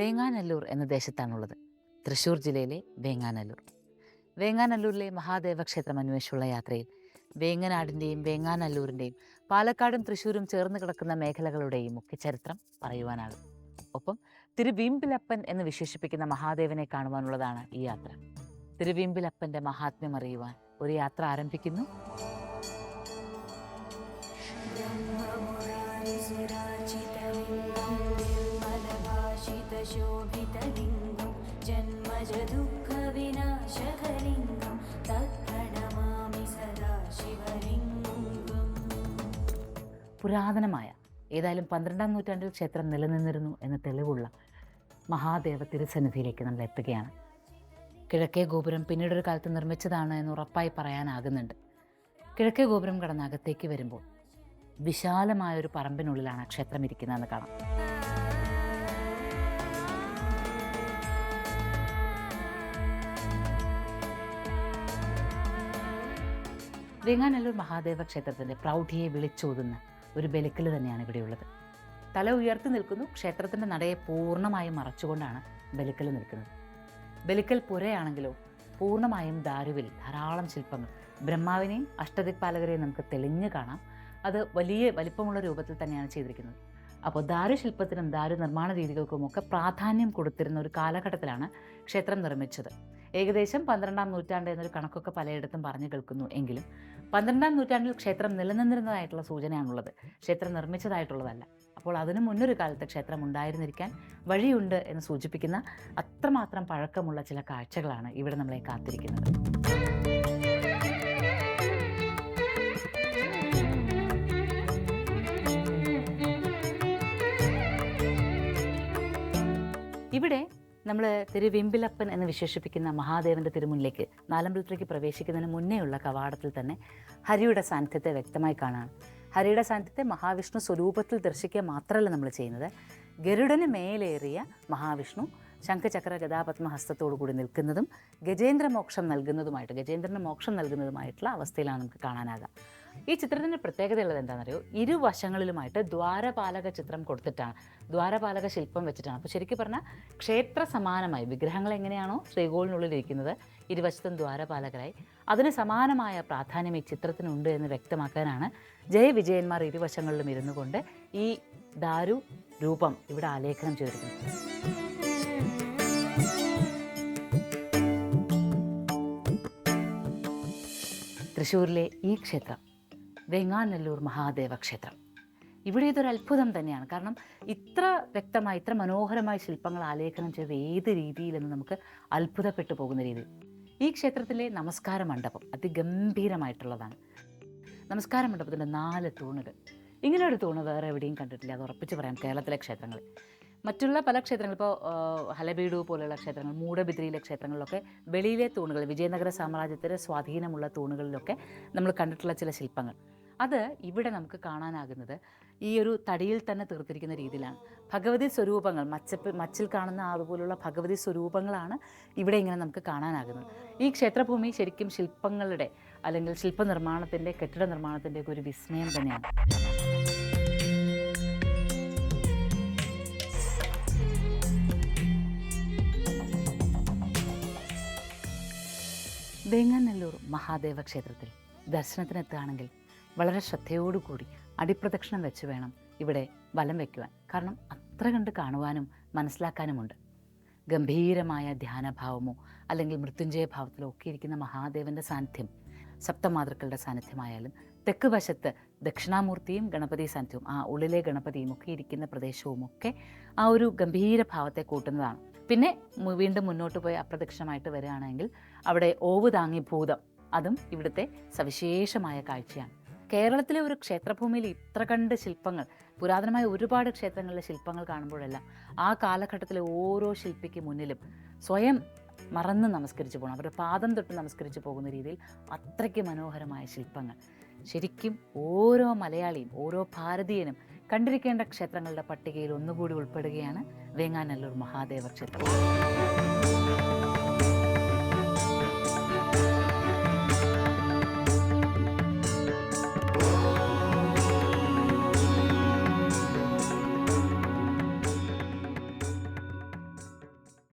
വേങ്ങാനല്ലൂർ എന്ന ദേശത്താണുള്ളത്. തൃശ്ശൂർ ജില്ലയിലെ വേങ്ങാനല്ലൂർ. വേങ്ങാനല്ലൂരിലെ മഹാദേവ ക്ഷേത്രം അന്വേഷിച്ചുള്ള യാത്രയിൽ വേങ്ങനാടിന്റെയും വേങ്ങാനല്ലൂരിന്റെയും പാലക്കാടും തൃശ്ശൂരും ചേർന്ന് കിടക്കുന്ന മേഖലകളുടെയും ഒക്കെ ചരിത്രം പറയുവാനാകും ഒപ്പം തിരുവീമ്പിലപ്പൻ എന്ന് വിശേഷിപ്പിക്കുന്ന മഹാദേവനെ കാണുവാനുള്ളതാണ് ഈ യാത്ര. തിരുവീമ്പിലപ്പന്റെ മഹാത്മ്യം അറിയുവാൻ ഒരു യാത്ര ആരംഭിക്കുന്നു. പുരാതനമായ ഏതായാലും പന്ത്രണ്ടാം നൂറ്റാണ്ടിൽ ക്ഷേത്രം നിലനിന്നിരുന്നു എന്ന തെളിവുള്ള മഹാദേവ തിരുസന്നിധിയിലേക്ക് നമ്മൾ എത്തുകയാണ്. കിഴക്കേ ഗോപുരം പിന്നീടൊരു കാലത്ത് നിർമ്മിച്ചതാണ് എന്ന് ഉറപ്പായി പറയാനാകുന്നുണ്ട്. കിഴക്കേ ഗോപുരം കടന്ന് അകത്തേക്ക് വരുമ്പോൾ വിശാലമായ ഒരു പറമ്പിനുള്ളിലാണ് ക്ഷേത്രം ഇരിക്കുന്നതെന്ന് കാണാം. വെങ്ങാനല്ലൂർ മഹാദേവ ക്ഷേത്രത്തിന്റെ പ്രൗഢിയെ വിളിച്ചോതുന്ന ഒരു ബലിക്കൽ തന്നെയാണ് ഇവിടെയുള്ളത് തല ഉയർത്തി നിൽക്കുന്നു. ക്ഷേത്രത്തിന്റെ നടയെ പൂർണമായും മറച്ചുകൊണ്ടാണ് ബലക്കൽ നിൽക്കുന്നത്. ബലിക്കൽ പുരയാണെങ്കിലോ പൂർണമായും ദാരുവിൽ ധാരാളം ശില്പങ്ങൾ. ബ്രഹ്മാവിനെയും അഷ്ടദിക്പാലകരെയും നമുക്ക് തെളിഞ്ഞു കാണാം. അത് വലിയ വലിപ്പമുള്ള രൂപത്തിൽ തന്നെയാണ് ചെയ്തിരിക്കുന്നത്. അപ്പോൾ ദാരുശില്പത്തിനും ദാരു നിർമ്മാണ രീതികൾക്കും ഒക്കെ പ്രാധാന്യം കൊടുത്തിരുന്ന ഒരു കാലഘട്ടത്തിലാണ് ക്ഷേത്രം നിർമ്മിച്ചത്. ഏകദേശം പന്ത്രണ്ടാം നൂറ്റാണ്ട് എന്നൊരു കണക്കൊക്കെ പലയിടത്തും പറഞ്ഞു കേൾക്കുന്നു എങ്കിലും പന്ത്രണ്ടാം നൂറ്റാണ്ടിൽ ക്ഷേത്രം നിലനിന്നിരുന്നതായിട്ടുള്ള സൂചനയാണുള്ളത്. ക്ഷേത്രം നിർമ്മിച്ചതായിട്ടുള്ളതല്ല. അപ്പോൾ അതിനു മുന്നൊരു കാലത്ത് ക്ഷേത്രം ഉണ്ടായിരുന്നിരിക്കാൻ വഴിയുണ്ട് എന്ന് സൂചിപ്പിക്കുന്ന അത്രമാത്രം പഴക്കമുള്ള ചില കാഴ്ചകളാണ് ഇവിടെ നമ്മളെ കാത്തിരിക്കുന്നത്. ഇവിടെ നമ്മൾ തിരുവിമ്പിലപ്പൻ എന്ന് വിശേഷിപ്പിക്കുന്ന മഹാദേവന്റെ തിരുമുന്നിലേക്ക് നാലമ്പലത്തിലേക്ക് പ്രവേശിക്കുന്നതിന് മുന്നേയുള്ള കവാടത്തിൽ തന്നെ ഹരിയുടെ സാന്നിധ്യത്തെ വ്യക്തമായി കാണാം. ഹരിയുടെ സാന്നിധ്യത്തെ മഹാവിഷ്ണു സ്വരൂപത്തിൽ ദർശിക്കുക മാത്രമല്ല നമ്മൾ ചെയ്യുന്നത്. ഗരുഡന് മേലേറിയ മഹാവിഷ്ണു ശംഖചക്ര ഗതാപത്മ ഹസ്തത്തോടു കൂടി നിൽക്കുന്നതും ഗജേന്ദ്ര മോക്ഷം നൽകുന്നതുമായിട്ട് ഗജേന്ദ്രന് മോക്ഷം നൽകുന്നതുമായിട്ടുള്ള അവസ്ഥയിലാണ് നമുക്ക് കാണാനാകുക ഈ ചിത്രത്തിന്റെ പ്രത്യേകതയുള്ളത് എന്താണെന്നറിയോ? ഇരുവശങ്ങളിലുമായിട്ട് ദ്വാരപാലക ചിത്രം കൊടുത്തിട്ടാണ്. ദ്വാരപാലക ശില്പം വെച്ചിട്ടാണ്. അപ്പോൾ ശരിക്കും പറഞ്ഞാൽ ക്ഷേത്ര സമാനമായി. വിഗ്രഹങ്ങൾ എങ്ങനെയാണോ ശ്രീകോളിനുള്ളിൽ ഇരിക്കുന്നത് ഇരുവശത്തും ദ്വാരപാലകരായി. അതിന് സമാനമായ പ്രാധാന്യം ഈ ചിത്രത്തിനുണ്ട് എന്ന് വ്യക്തമാക്കാനാണ് ജയവിജയന്മാർ ഇരുവശങ്ങളിലും ഇരുന്നു കൊണ്ട് ഈ ദാരു രൂപം ഇവിടെ ആലേഖനം ചെയ്തിരിക്കുന്നത്. തൃശ്ശൂരിലെ ഈ ക്ഷേത്രം വെങ്ങാനല്ലൂർ മഹാദേവ ക്ഷേത്രം ഇവിടെ ഇതൊരു അത്ഭുതം തന്നെയാണ്. കാരണം ഇത്ര വ്യക്തമായി ഇത്ര മനോഹരമായ ശില്പങ്ങൾ ആലേഖനം ചെയ്ത് ഏത് രീതിയിലെന്ന് നമുക്ക് അത്ഭുതപ്പെട്ടു പോകുന്ന രീതി ഈ ക്ഷേത്രത്തിലെ നമസ്കാര മണ്ഡപം അതിഗംഭീരമായിട്ടുള്ളതാണ്. നമസ്കാര മണ്ഡപത്തിന്റെ നാല് തൂണുകൾ. ഇങ്ങനെ ഒരു തൂണ് വേറെ എവിടെയും കണ്ടിട്ടില്ല. അത് ഉറപ്പിച്ച് പറയാം കേരളത്തിലെ ക്ഷേത്രങ്ങളിൽ മറ്റുള്ള പല ക്ഷേത്രങ്ങൾ ഇപ്പോൾ ഹലബീഡു പോലെയുള്ള ക്ഷേത്രങ്ങൾ മൂടബിദ്രിയിലെ ക്ഷേത്രങ്ങളിലൊക്കെ വെളിയിലെ തൂണുകൾ വിജയനഗര സാമ്രാജ്യത്തിന്റെ സ്വാധീനമുള്ള തൂണുകളിലൊക്കെ നമ്മൾ കണ്ടിട്ടുള്ള ചില ശില്പങ്ങൾ. അത് ഇവിടെ നമുക്ക് കാണാനാകുന്നത് ഈ ഒരു തടിയിൽ തന്നെ തീർത്തിരിക്കുന്ന രീതിയിലാണ്. ഭഗവതി സ്വരൂപങ്ങൾ മച്ചപ്പ് മച്ചിൽ കാണുന്ന അതുപോലുള്ള ഭഗവതി സ്വരൂപങ്ങളാണ് ഇവിടെ ഇങ്ങനെ നമുക്ക് കാണാനാകുന്നത്. ഈ ക്ഷേത്രഭൂമി ശരിക്കും ശില്പങ്ങളുടെ അല്ലെങ്കിൽ ശില്പനിർമ്മാണത്തിന്റെ കെട്ടിട നിർമ്മാണത്തിന്റെ ഒരു വിസ്മയം തന്നെയാണ്. വേങ്ങാനല്ലൂർ മഹാദേവ ക്ഷേത്രത്തിൽ ദർശനത്തിനെത്തുകയാണെങ്കിൽ വളരെ ശ്രദ്ധയോടുകൂടി അടിപ്രദക്ഷിണം വെച്ച് വേണം ഇവിടെ വലം വയ്ക്കുവാൻ കാരണം അത്ര കണ്ട് കാണുവാനും മനസ്സിലാക്കാനുമുണ്ട്. ഗംഭീരമായ ധ്യാനഭാവമോ അല്ലെങ്കിൽ മൃത്യുഞ്ജയ ഭാവത്തിലോ ഒക്കെ ഇരിക്കുന്ന മഹാദേവന്റെ സാന്നിധ്യം സപ്തമാതൃക്കളുടെ സാന്നിധ്യമായാലും തെക്ക് വശത്ത് ദക്ഷിണാമൂർത്തിയും ഗണപതി സാന്നിധ്യവും ആ ഉള്ളിലെ ഗണപതിയും ഒക്കെ ഇരിക്കുന്ന പ്രദേശവും ഒക്കെ ആ ഒരു ഗംഭീര ഭാവത്തെ കൂട്ടുന്നതാണ്. പിന്നെ വീണ്ടും മുന്നോട്ട് പോയി അപ്രദക്ഷിണമായിട്ട് വരികയാണെങ്കിൽ അവിടെ ഓവ് താങ്ങി ഭൂതം അതും ഇവിടുത്തെ സവിശേഷമായ കാഴ്ചയാണ്. കേരളത്തിലെ ഒരു ക്ഷേത്രഭൂമിയിൽ ഇത്ര കണ്ട് ശില്പങ്ങൾ പുരാതനമായ ഒരുപാട് ക്ഷേത്രങ്ങളിലെ ശില്പങ്ങൾ കാണുമ്പോഴെല്ലാം ആ കാലഘട്ടത്തിലെ ഓരോ ശില്പിക്ക് മുന്നിലും സ്വയം മറന്ന് നമസ്കരിച്ചു പോകണം. അവരുടെ പാദം തൊട്ട് നമസ്കരിച്ച് പോകുന്ന രീതിയിൽ അത്രയ്ക്ക് മനോഹരമായ ശില്പങ്ങൾ. ശരിക്കും ഓരോ മലയാളിയും ഓരോ ഭാരതീയനും കണ്ടിരിക്കേണ്ട ക്ഷേത്രങ്ങളുടെ പട്ടികയിൽ ഒന്നുകൂടി ഉൾപ്പെടുകയാണ് വേങ്ങാനല്ലൂർ മഹാദേവ ക്ഷേത്രം.